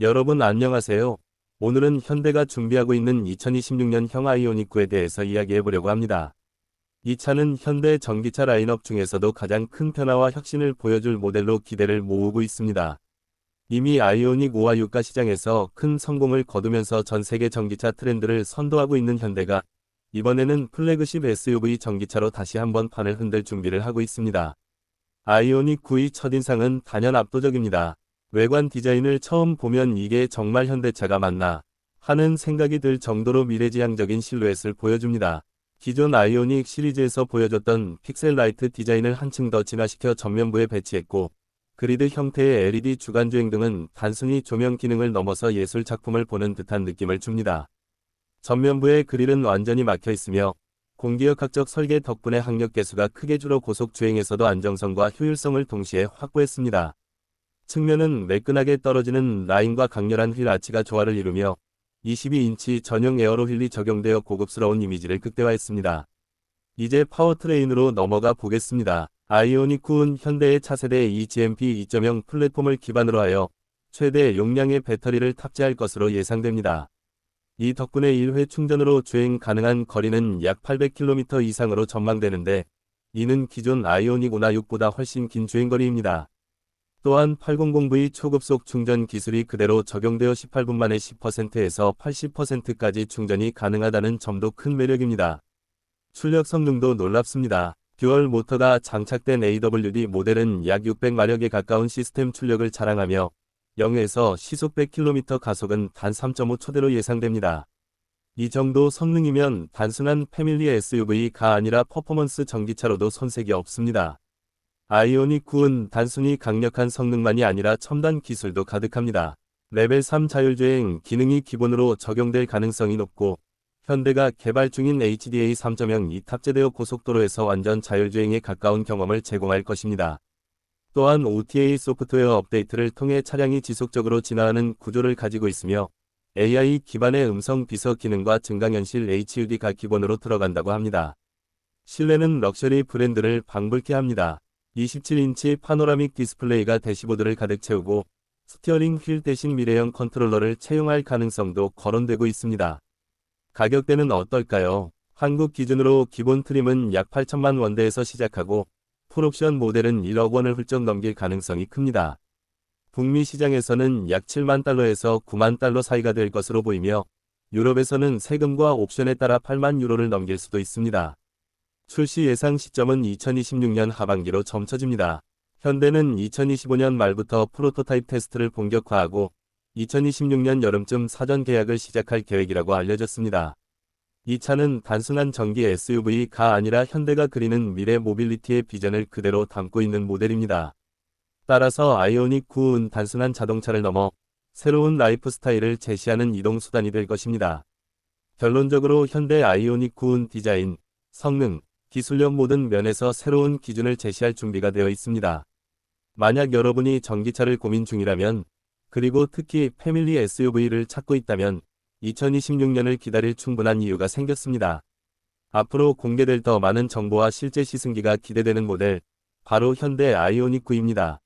여러분 안녕하세요. 오늘은 현대가 준비하고 있는 2026년 형 아 이오닉9에 대해서 이야기해 보려고 합니다. 이 차는 현대 전기차 라인업 중에서도 가장 큰 변화와 혁신을 보여줄 모델로 기대를 모으고 있습니다. 이미 아이오닉 5와 유가 시장에서 큰 성공을 거두면서 전 세계 전기차 트렌드를 선도하고 있는 현대가 이번에는 플래그십 SUV 전기차로 다시 한번 판을 흔들 준비를 하고 있습니다. 아이오닉 9의 첫인상은 단연 압도적입니다. 외관 디자인을 처음 보면 이게 정말 현대차가 맞나 하는 생각이 들 정도로 미래지향적인 실루엣을 보여줍니다. 기존 아이오닉 시리즈에서 보여줬던 픽셀 라이트 디자인을 한층 더 진화시켜 전면부에 배치했고 그리드 형태의 LED 주간주행 등은 단순히 조명 기능을 넘어서 예술 작품을 보는 듯한 느낌을 줍니다. 전면부의 그릴은 완전히 막혀 있으며 공기역학적 설계 덕분에 항력 계수가 크게 줄어 고속 주행에서도 안정성과 효율성을 동시에 확보했습니다. 측면은 매끈하게 떨어지는 라인과 강렬한 휠 아치가 조화를 이루며 22인치 전용 에어로 휠이 적용되어 고급스러운 이미지를 극대화했습니다. 이제 파워트레인으로 넘어가 보겠습니다. 아이오닉 9은 현대의 차세대 eGMP 2.0 플랫폼을 기반으로 하여 최대 용량의 배터리를 탑재할 것으로 예상됩니다. 이 덕분에 1회 충전으로 주행 가능한 거리는 약 800km 이상으로 전망되는데 이는 기존 아이오닉 5나 6보다 훨씬 긴 주행거리입니다. 또한 800V 초급속 충전 기술이 그대로 적용되어 18분 만에 10%에서 80%까지 충전이 가능하다는 점도 큰 매력입니다. 출력 성능도 놀랍습니다. 듀얼 모터가 장착된 AWD 모델은 약 600마력에 가까운 시스템 출력을 자랑하며 0에서 시속 100km 가속은 단 3.5초대로 예상됩니다. 이 정도 성능이면 단순한 패밀리 SUV가 아니라 퍼포먼스 전기차로도 손색이 없습니다. 아이오닉 9은 단순히 강력한 성능만이 아니라 첨단 기술도 가득합니다. 레벨 3 자율주행 기능이 기본으로 적용될 가능성이 높고 현대가 개발 중인 HDA 3.0이 탑재되어 고속도로에서 완전 자율주행에 가까운 경험을 제공할 것입니다. 또한 OTA 소프트웨어 업데이트를 통해 차량이 지속적으로 진화하는 구조를 가지고 있으며 AI 기반의 음성 비서 기능과 증강현실 HUD가 기본으로 들어간다고 합니다. 실내는 럭셔리 브랜드를 방불케 합니다. 27인치 파노라믹 디스플레이가 대시보드를 가득 채우고 스티어링 휠 대신 미래형 컨트롤러를 채용할 가능성도 거론되고 있습니다. 가격대는 어떨까요? 한국 기준으로 기본 트림은 약 8천만 원대에서 시작하고 풀옵션 모델은 1억 원을 훌쩍 넘길 가능성이 큽니다. 북미 시장에서는 약 7만 달러에서 9만 달러 사이가 될 것으로 보이며 유럽에서는 세금과 옵션에 따라 8만 유로를 넘길 수도 있습니다. 출시 예상 시점은 2026년 하반기로 점쳐집니다. 현대는 2025년 말부터 프로토타입 테스트를 본격화하고 2026년 여름쯤 사전 계약을 시작할 계획이라고 알려졌습니다. 이 차는 단순한 전기 SUV가 아니라 현대가 그리는 미래 모빌리티의 비전을 그대로 담고 있는 모델입니다. 따라서 아이오닉 9은 단순한 자동차를 넘어 새로운 라이프 스타일을 제시하는 이동 수단이 될 것입니다. 결론적으로 현대 아이오닉 9은 디자인, 성능, 기술력 모든 면에서 새로운 기준을 제시할 준비가 되어 있습니다. 만약 여러분이 전기차를 고민 중이라면 그리고 특히 패밀리 SUV를 찾고 있다면 2026년을 기다릴 충분한 이유가 생겼습니다. 앞으로 공개될 더 많은 정보와 실제 시승기가 기대되는 모델, 바로 현대 아이오닉 9입니다.